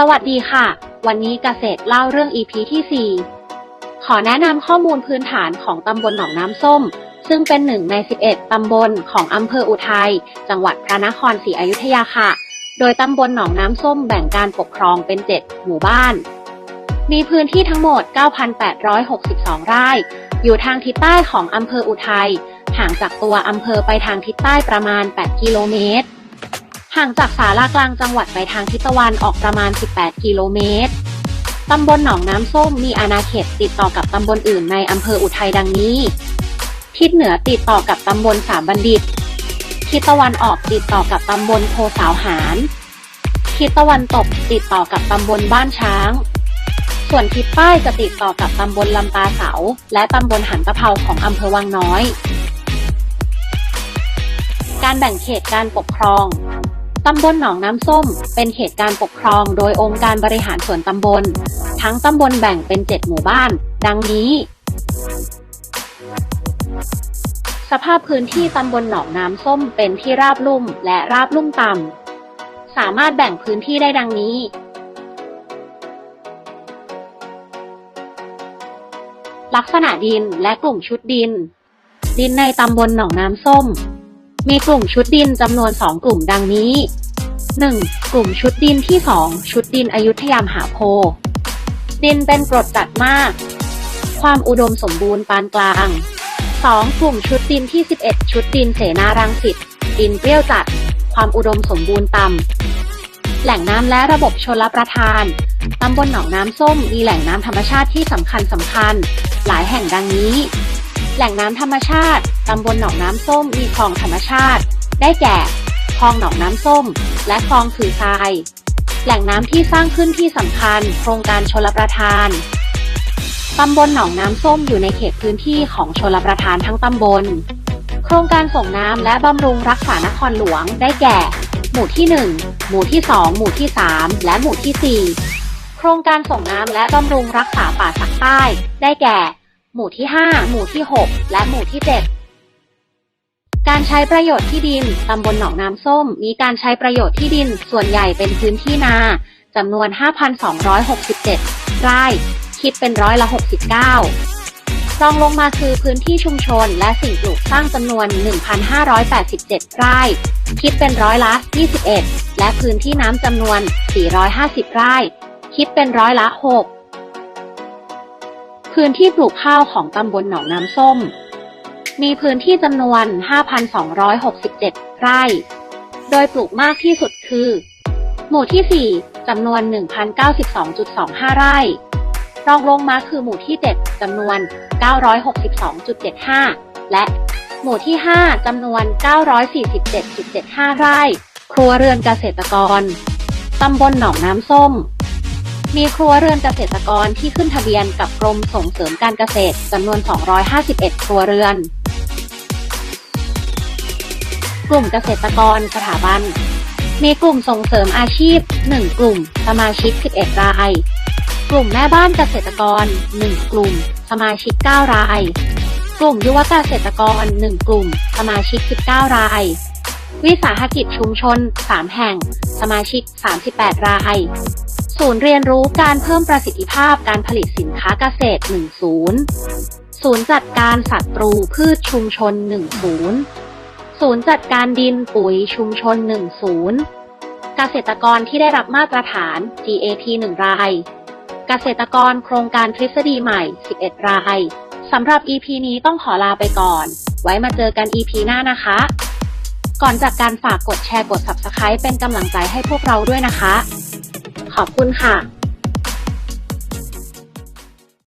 สวัสดีค่ะ วันนี้เกษตรเล่าเรื่อง EP ที่ 4 ขอแนะนำข้อมูลพื้นฐานของตำบลหนองน้ำส้ม ซึ่งเป็นหนึ่งใน 11 ตำบลของอำเภออุทัย จังหวัดพระนครศรีอยุธยาค่ะ โดยตำบลหนองน้ำส้มแบ่งการปกครองเป็น 7 หมู่บ้าน มีพื้นที่ทั้งหมด 9,862 ไร่ อยู่ทางทิศใต้ของอำเภออุทัย ห่างจากตัวอำเภอไปทางทิศใต้ประมาณ 8 กิโลเมตร ห่างจากสารากลางจังหวัดไปทางทิศตะวันออกประมาณ 18 กิโลเมตร ตำบลหนองน้ำส้มมีอาณาเขตติดต่อกับตำบลอื่นในอำเภออุทัยดังนี้ ทิศเหนือติดต่อกับตำบลสามบัณฑิต ทิศตะวันออกติดต่อกับตำบลโพสาวหารทิศตะวันตกติดต่อกับตำบลบ้านช้าง ส่วนทิศใต้จะติดต่อกับตำบลลำตาเสา และตำบลหันตะเภาของอำเภอวังน้อย การแบ่งเขตการปกครอง ตำบลหนองน้ำส้ม เป็นเขตการปกครองโดยองค์การบริหารส่วนตำบล ทั้งตำบลแบ่งเป็น 7 หมู่บ้าน ดังนี้ สภาพพื้นที่ตำบลหนองน้ำส้มเป็นที่ราบลุ่มและราบลุ่มต่ำ สามารถแบ่งพื้นที่ได้ดังนี้ ลักษณะดินและกลุ่มชุดดิน ดินในตำบลหนองน้ำส้ม มีกลุ่มชุดดินจำนวน 2 กลุ่มดังนี้ 1. กลุ่มชุดดินที่ 2 ชุดดินอยุธยามหาโพ ดินเป็นกรดจัดมาก ความอุดมสมบูรณ์ปานกลาง 2. กลุ่มชุดดินที่ 11 ชุดดินเสนารังสิต ดินเปรี้ยวจัด ความอุดมสมบูรณ์ต่ำ แหล่งน้ำและระบบชลประทาน ตำบลหนองน้ำส้มมีแหล่งน้ำธรรมชาติที่สำคัญสำคัญ หลายแห่งดังนี้ แหล่งน้ำธรรมชาติ ตำบลหนองน้ำส้มมีคลองธรรมชาติ ได้แก่คลองหนองน้ำส้ม และคลองถือทราย แหล่งน้ำที่สร้างขึ้นที่สำคัญ โครงการชลประทาน ตำบลหนองน้ำส้มอยู่ในเขตพื้นที่ของชลประทานทั้งตำบล โครงการส่งน้ำและบำรุงรักษานครหลวง ได้แก่ หมู่ที่ 1 หมู่ที่ 2 หมู่ที่ 3 และหมู่ที่ 4 โครงการส่งน้ำและบำรุงรักษาป่าสักใต้ ได้แก่ หมู่ที่ 5 หมู่ที่ 6 และหมู่ที่ 7 การใช้ประโยชน์ที่ดิน ตำบลหนองน้ำส้ม มีการใช้ประโยชน์ที่ดิน ส่วนใหญ่เป็นพื้นที่นาจำนวน 5,267 ไร่ คิดเป็นร้อยละ 69 รองลงมาคือพื้นที่ชุมชนและสิ่งปลูกสร้างจำนวน 1,587 ไร่ คิดเป็นร้อยละ 21 และพื้นที่น้ำจำนวน 450 ไร่ คิดเป็นร้อยละ 6 พื้นที่ปลูกข้าวของตำบลหนองน้ำส้ม มีพื้นที่จำนวน 5,267 ไร่ โดยปลูกมากที่สุดคือ หมู่ที่ 4จำนวน 1,092.25 ไร่ รองลงมาคือหมู่ที่ 7จำนวน 962.75 และหมู่ที่ 5จำนวน 947.75 ไร่ ครัวเรือนเกษตรกร ตำบลหนองน้ำส้ม มีครัวเรือนเกษตรกรที่ขึ้นทะเบียนกับกรมส่งเสริมการเกษตรจำนวน 251 ครัวเรือน กลุ่มเกษตรกรสถาบัน มีกลุ่มส่งเสริมอาชีพ 1 กลุ่ม สมาชิก 11 ราย กลุ่มแม่บ้านเกษตรกร 1 กลุ่ม สมาชิก 9 ราย กลุ่มยุวเกษตรกร 1 กลุ่ม สมาชิก 19 ราย วิสาหกิจชุมชน 3 แห่ง สมาชิก 38 ราย ศูนย์เรียนรู้การเพิ่มประสิทธิภาพการผลิตสินค้าเกษตร1ศูนย์ศูนย์จัดการสัตว์รูพืชชุมชน1ศูนย์ศูนย์จัดการดินปุ๋ยชุมชน1ศูนย์เกษตรกรที่ได้รับมาตรฐาน GAP 1 ราย เกษตรกรโครงการทฤษฎีใหม่ 11 ราย สำหรับ EP นี้ต้องขอลาไปก่อน ไว้มาเจอกัน EP หน้านะคะ ก่อนจากการฝากกดแชร์กด Subscribe เป็นกำลังใจให้พวกเราด้วยนะคะ ขอบคุณค่ะ